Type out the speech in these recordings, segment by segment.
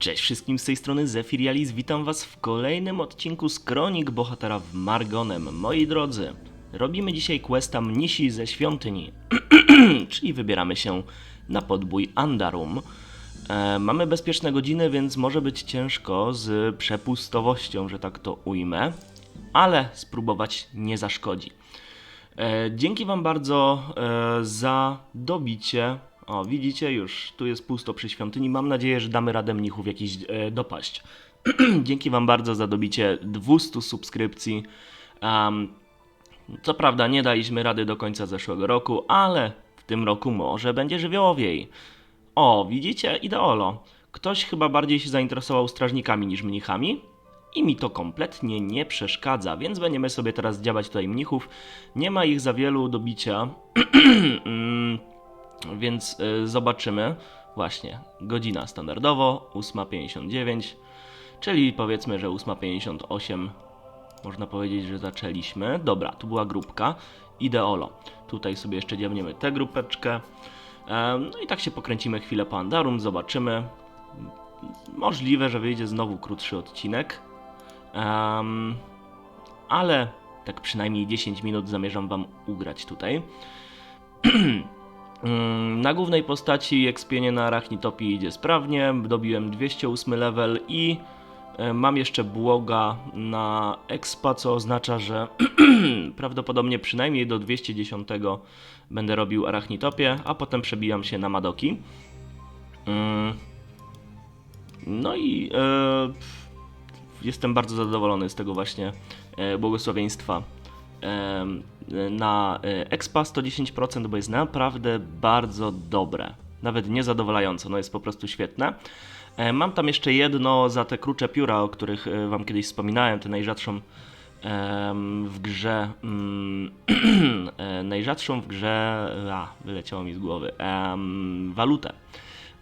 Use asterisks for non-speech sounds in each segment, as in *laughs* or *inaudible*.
Cześć wszystkim z tej strony Zefirialis, witam was w kolejnym odcinku z Kronik Bohatera w Margonem. Moi drodzy, robimy dzisiaj questa Mnisi ze świątyni, *clears throat* czyli wybieramy się na podbój Andarum. E, mamy bezpieczne godziny, więc może być ciężko z przepustowością, że tak to ujmę, ale spróbować nie zaszkodzi. E, dzięki Wam bardzo e, za dobicie. O, widzicie, już tu jest pusto przy świątyni. Mam nadzieję, że damy radę mnichów jakiś e, dopaść. *clears throat* dzięki Wam bardzo za dobicie 200 subskrypcji. Em, co prawda nie daliśmy rady do końca zeszłego roku, ale w tym roku może będzie żywiołowiej. O, widzicie, ideolo. Ktoś chyba bardziej się zainteresował strażnikami niż mnichami. I mi to kompletnie nie przeszkadza, więc będziemy sobie teraz działać tutaj mnichów. Nie ma ich za wielu do bicia, *clears throat* Mm, więc y, zobaczymy. Właśnie, godzina standardowo, 8.59, czyli powiedzmy, że 8.58 można powiedzieć, że zaczęliśmy. Dobra, tu była grupka. Ideolo. Tutaj sobie jeszcze dziabniemy tę grupeczkę. Em, No i tak się pokręcimy chwilę po Andarum, zobaczymy. Możliwe, że wyjdzie znowu krótszy odcinek. Em, ale tak przynajmniej 10 minut zamierzam Wam ugrać tutaj. *clears throat* Mm, na głównej postaci ekspienie na Arachnitopii idzie sprawnie. Dobiłem 208 level i e, mam jeszcze błoga na expa, co oznacza, że *clears throat* prawdopodobnie przynajmniej do 210 będę robił Arachnitopię, a potem przebijam się na Madoki. Mm, no i e, jestem bardzo zadowolony z tego właśnie e, błogosławieństwa na e, Expa 110%, bo jest naprawdę bardzo dobre. Nawet niezadowalająco, no jest po prostu świetne. E, Mam tam jeszcze jedno za te krucze pióra, o których e, Wam kiedyś wspominałem, tę najrzadszą w grze. mm, *clears throat* najrzadszą w grze. A, wyleciało mi z głowy. walutę.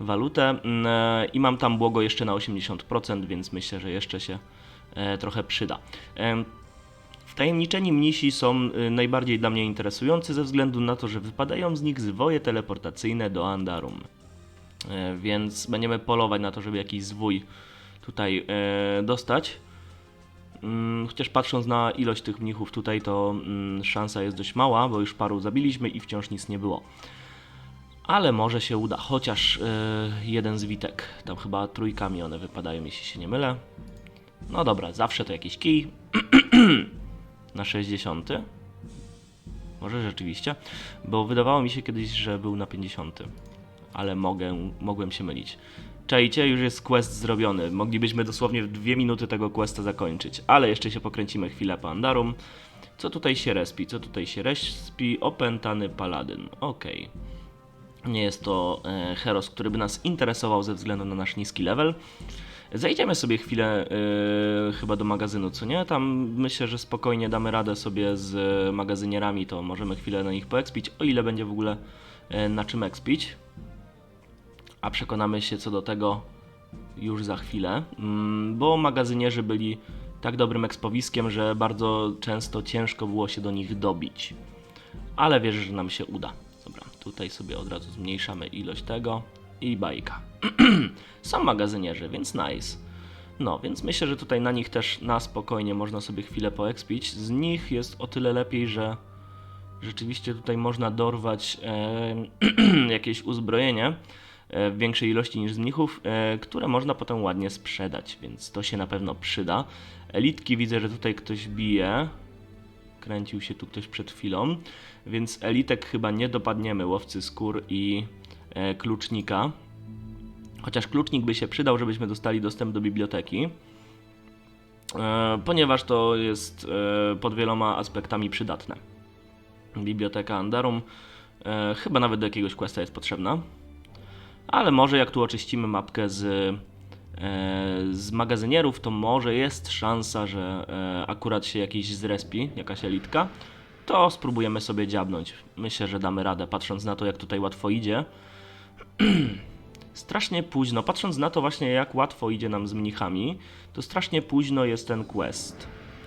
Walutę mm, i mam tam błogo jeszcze na 80%, więc myślę, że jeszcze się trochę przyda. Em, Wtajemniczeni mnisi są y, najbardziej dla mnie interesujący ze względu na to, że wypadają z nich zwoje teleportacyjne do Andarum. E, Więc będziemy polować na to, żeby jakiś zwój tutaj e, dostać. Mm, Chociaż patrząc na ilość tych mnichów tutaj, to mm, szansa jest dość mała, bo już paru zabiliśmy i wciąż nic nie było. Ale może się uda, chociaż e, jeden zwitek. Tam chyba trójkami one wypadają, jeśli się nie mylę. No dobra, zawsze to jakiś kij. *clears throat* na 60. Może rzeczywiście, bo wydawało mi się kiedyś, że był na 50. Ale mogę, mogłem się mylić. Czajcie, już jest quest zrobiony. Moglibyśmy dosłownie w dwie minuty tego questa zakończyć, ale jeszcze się pokręcimy chwilę po Andarum. Co tutaj się respi? Co tutaj się respi? Opętany paladyn. Okej. Nie jest to e, heros, który by nas interesował ze względu na nasz niski level. Zajdziemy sobie chwilę yy, chyba do magazynu, co nie? Tam myślę, że spokojnie damy radę sobie z magazynierami, to możemy chwilę na nich poekspić, o ile będzie w ogóle yy, na czym ekspić. A przekonamy się co do tego już za chwilę, mm, bo magazynierzy byli tak dobrym ekspowiskiem, że bardzo często ciężko było się do nich dobić. Ale wierzę, że nam się uda. Tutaj sobie od razu zmniejszamy ilość tego i bajka. *clears throat* Są magazynierzy, więc nice. No, więc myślę, że tutaj na nich też na spokojnie można sobie chwilę poekspić. Z nich jest o tyle lepiej, że rzeczywiście tutaj można dorwać e, *clears throat* jakieś uzbrojenie e, w większej ilości niż z mnichów, e, które można potem ładnie sprzedać, więc to się na pewno przyda. Elitki widzę, że tutaj ktoś bije. Kręcił się tu ktoś przed chwilą, więc elitek chyba nie dopadniemy, łowcy skór i e, klucznika. Chociaż klucznik by się przydał, żebyśmy dostali dostęp do biblioteki. E, ponieważ to jest e, pod wieloma aspektami przydatne. Biblioteka Andarum e, chyba nawet do jakiegoś questa jest potrzebna. Ale może jak tu oczyścimy mapkę z, z magazynierów, to może jest szansa, że e, akurat się jakiś zrespi, jakaś elitka. To spróbujemy sobie dziabnąć. Myślę, że damy radę, patrząc na to, jak tutaj łatwo idzie. *clears throat* strasznie późno, patrząc na to właśnie jak łatwo idzie nam z mnichami, to strasznie późno jest ten quest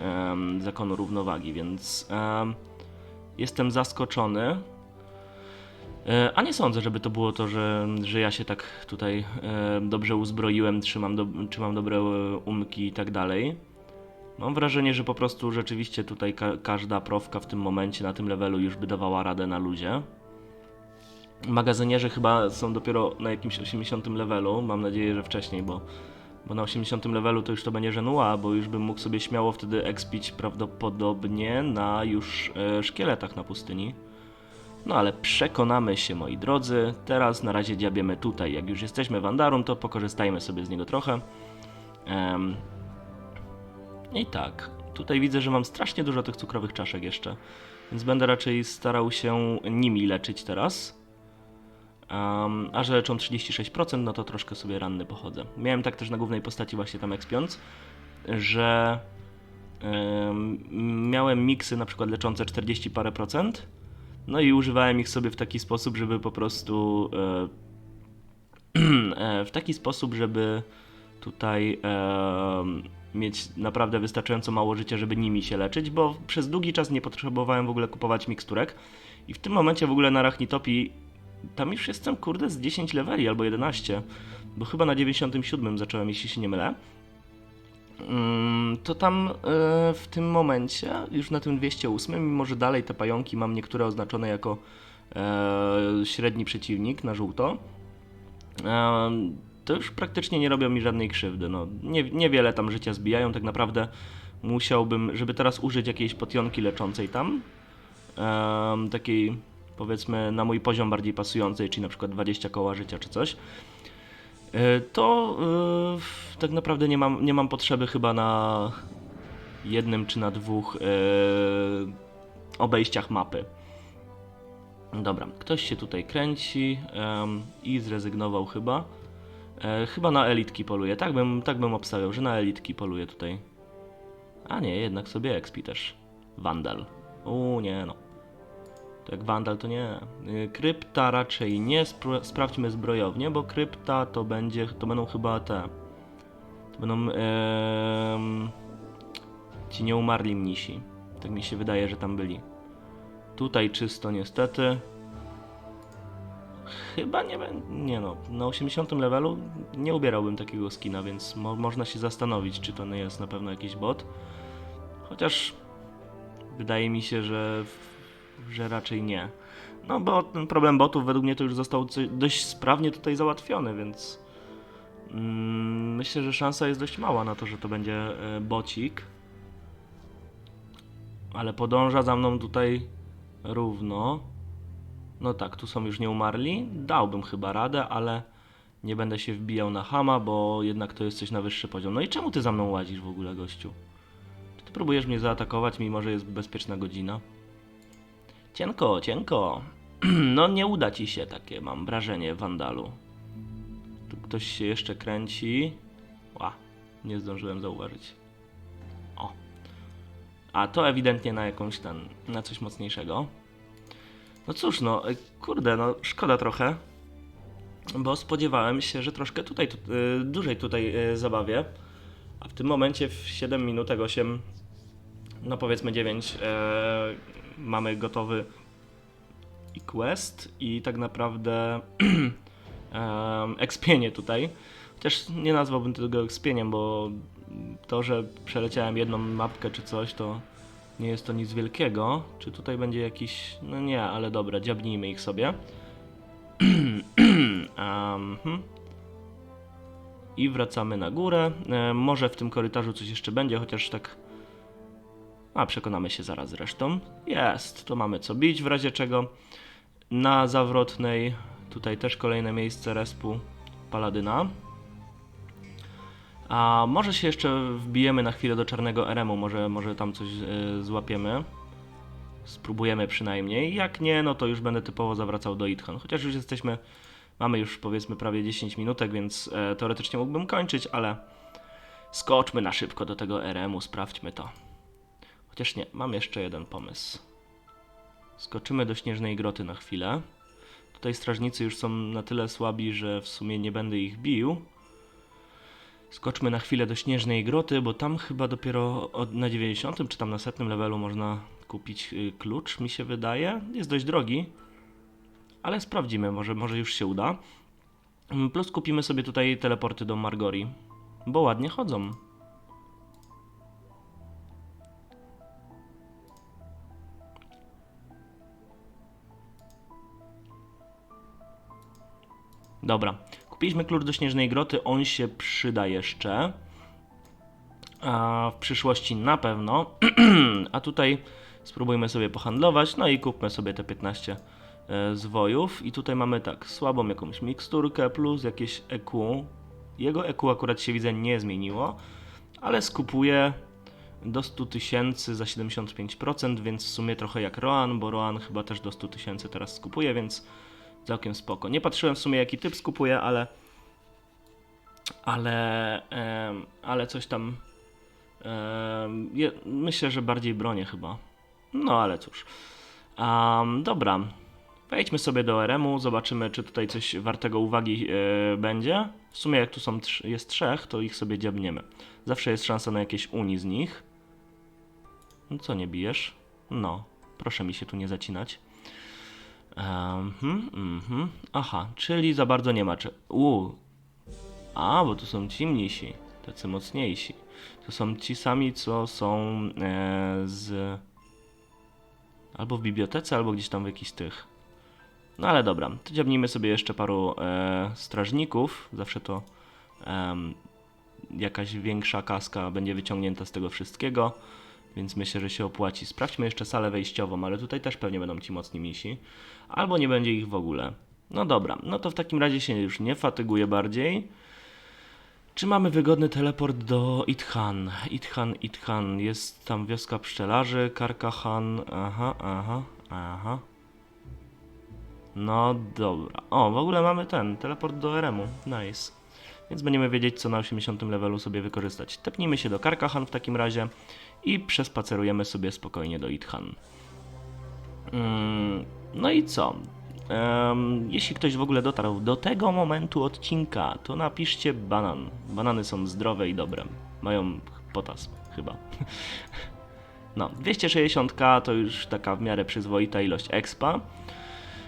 em, zakonu równowagi, więc em, jestem zaskoczony. E, A nie sądzę, żeby to było to, że, że ja się tak tutaj e, dobrze uzbroiłem, trzymam, do, trzymam dobre e, umki i tak dalej. Mam wrażenie, że po prostu rzeczywiście tutaj ka każda profka w tym momencie na tym levelu już by dawała radę na luzie. Magazynierzy chyba są dopiero na jakimś 80 levelu, mam nadzieję, że wcześniej, bo, bo na 80 levelu to już to będzie żenua, bo już bym mógł sobie śmiało wtedy expić prawdopodobnie na już e, szkieletach na pustyni. No ale przekonamy się, moi drodzy. Teraz na razie dziabiemy tutaj. Jak już jesteśmy w Andarum, to pokorzystajmy sobie z niego trochę. Em, I tak, tutaj widzę, że mam strasznie dużo tych cukrowych czaszek jeszcze, więc będę raczej starał się nimi leczyć teraz. Um, a że leczą 36%, no to troszkę sobie ranny pochodzę. Miałem tak też na głównej postaci właśnie tam ekspiąc, że em, miałem miksy na przykład leczące 40 parę procent, no i używałem ich sobie w taki sposób, żeby po prostu e, *clears throat* e, w taki sposób, żeby tutaj e, mieć naprawdę wystarczająco mało życia, żeby nimi się leczyć, bo przez długi czas nie potrzebowałem w ogóle kupować miksturek i w tym momencie w ogóle na Arachnitopii tam już jestem kurde z 10 leveli albo 11, bo chyba na 97 zacząłem, jeśli się nie mylę. Mm, To tam e, w tym momencie, już na tym 208, mimo że dalej te pająki mam niektóre oznaczone jako e, średni przeciwnik na żółto, e, to już praktycznie nie robią mi żadnej krzywdy. No, nie, niewiele tam życia zbijają, tak naprawdę musiałbym, żeby teraz użyć jakiejś potionki leczącej tam, takiej powiedzmy na mój poziom bardziej pasującej, czyli na przykład 20 koła życia czy coś, to e, tak naprawdę nie mam, nie mam potrzeby chyba na jednym czy na dwóch e, obejściach mapy. Dobra, ktoś się tutaj kręci em, i zrezygnował chyba. E, chyba na elitki poluje. Tak bym, tak bym obstawiał, że na elitki poluje tutaj. A nie, jednak sobie expi też. Vandal. U nie no. To jak Vandal to nie. Y, Krypta raczej nie. Sprawdźmy zbrojownię, bo krypta to będzie, to będą chyba te. To będą em, ci nieumarli mnisi. Tak mi się wydaje, że tam byli. Tutaj czysto niestety. Chyba nie będzie. Nie no, na 80 levelu nie ubierałbym takiego skina, więc mo można się zastanowić, czy to nie jest na pewno jakiś bot. Chociaż wydaje mi się, że, że raczej nie. No bo ten problem botów według mnie to już został dość sprawnie tutaj załatwiony, więc mm, myślę, że szansa jest dość mała na to, że to będzie e, bocik. Ale podąża za mną tutaj równo. No tak, tu są już nieumarli. Dałbym chyba radę, ale nie będę się wbijał na hama, bo jednak to jest coś na wyższy poziom. No i czemu ty za mną łazisz w ogóle, gościu? Czy ty próbujesz mnie zaatakować, mimo że jest bezpieczna godzina? Cienko, cienko. *clears throat* No nie uda ci się takie, mam wrażenie, wandalu. Tu ktoś się jeszcze kręci. Ła, nie zdążyłem zauważyć. O. A to ewidentnie na jakąś ten, na coś mocniejszego. No cóż, no, y, kurde, no szkoda trochę, bo spodziewałem się, że troszkę tutaj, tu, y, dłużej tutaj y, zabawię, a w tym momencie w 7 minutek 8, no powiedzmy 9, e, mamy gotowy i quest i tak naprawdę *clears throat* expienie tutaj. Chociaż nie nazwałbym tego expieniem, bo to, że przeleciałem jedną mapkę czy coś, to nie jest to nic wielkiego. Czy tutaj będzie jakiś... No nie, ale dobra, dziabnijmy ich sobie. *clears throat* Hmm. I wracamy na górę. E, może w tym korytarzu coś jeszcze będzie, chociaż tak... A, przekonamy się zaraz zresztą. Jest, to mamy co bić w razie czego. Na zawrotnej, tutaj też kolejne miejsce respu Paladyna. A może się jeszcze wbijemy na chwilę do czarnego eremu, może, może tam coś e, złapiemy. Spróbujemy przynajmniej. Jak nie, no to już będę typowo zawracał do Itchan. Chociaż już jesteśmy, mamy już powiedzmy prawie 10 minutek, więc e, teoretycznie mógłbym kończyć, ale skoczmy na szybko do tego eremu, sprawdźmy to. Chociaż nie, mam jeszcze jeden pomysł. Skoczymy do śnieżnej groty na chwilę. Tutaj strażnicy już są na tyle słabi, że w sumie nie będę ich bił. Skoczmy na chwilę do śnieżnej groty, bo tam chyba dopiero od, na 90 czy tam na setnym levelu można kupić y, klucz, mi się wydaje. Jest dość drogi, ale sprawdzimy, może, może już się uda. Mm, Plus kupimy sobie tutaj teleporty do Margori, bo ładnie chodzą. Dobra, kupiliśmy klucz do Śnieżnej Groty, on się przyda jeszcze. A w przyszłości na pewno. *clears throat* A tutaj spróbujmy sobie pohandlować, no i kupmy sobie te 15 e, zwojów. I tutaj mamy tak, słabą jakąś miksturkę plus jakieś EQ. Jego EQ akurat się widzę nie zmieniło, ale skupuję do 100 tysięcy za 75%, więc w sumie trochę jak Roan, bo Roan chyba też do 100 tysięcy teraz skupuje, więc całkiem spoko. Nie patrzyłem w sumie jaki typ skupuje, ale ale ale coś tam myślę, że bardziej bronię chyba. No ale cóż. Am, dobra. Wejdźmy sobie do RM-u, zobaczymy, czy tutaj coś wartego uwagi e, będzie. W sumie, jak tu są trz- jest trzech, to ich sobie dziabniemy. Zawsze jest szansa na jakieś uni z nich. No co, nie bijesz? No, proszę mi się tu nie zacinać. Mhm, mhm. Aha, czyli za bardzo nie ma czy. U. A, bo tu są ci mnisi, tacy mocniejsi. To są ci sami, co są e, z. Albo w bibliotece, albo gdzieś tam w jakichś tych. No ale dobra, to dziabnijmy sobie jeszcze paru e, strażników. Zawsze to em, jakaś większa kaska będzie wyciągnięta z tego wszystkiego, więc myślę, że się opłaci. Sprawdźmy jeszcze salę wejściową, ale tutaj też pewnie będą ci mocni misi. Albo nie będzie ich w ogóle. No dobra, no to w takim razie się już nie fatyguję bardziej. Czy mamy wygodny teleport do Ithan? Ithan, Ithan. Jest tam wioska pszczelarzy, Karkahan. Aha, aha, aha. No dobra. O, w ogóle mamy ten, teleport do RM-u. Nice. Więc będziemy wiedzieć, co na 80 levelu sobie wykorzystać. Tepnijmy się do Karkahan w takim razie i przespacerujemy sobie spokojnie do Ithan. Mm, no i co? Jeśli ktoś w ogóle dotarł do tego momentu odcinka, to napiszcie banan. Banany są zdrowe i dobre. Mają potas, chyba. *laughs* No, 260k to już taka w miarę przyzwoita ilość expa.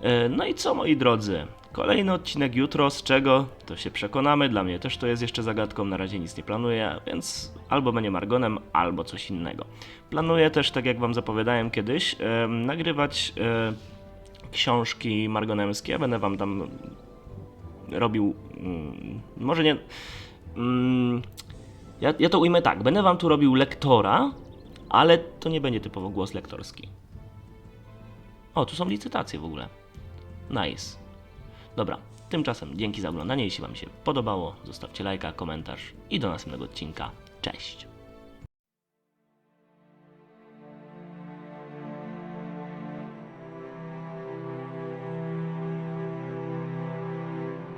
E, No i co moi drodzy? Kolejny odcinek jutro, z czego to się przekonamy. Dla mnie też to jest jeszcze zagadką, na razie nic nie planuję, więc albo będzie Margonem, albo coś innego. Planuję też, tak jak Wam zapowiadałem kiedyś, em, nagrywać e, książki margonemskie. Będę Wam tam robił, mm, może nie... Mm, ja, ja to ujmę tak, będę Wam tu robił lektora, ale to nie będzie typowo głos lektorski. O, tu są licytacje w ogóle. Nice. Dobra, tymczasem dzięki za oglądanie. Jeśli Wam się podobało, zostawcie lajka, komentarz i do następnego odcinka. Cześć!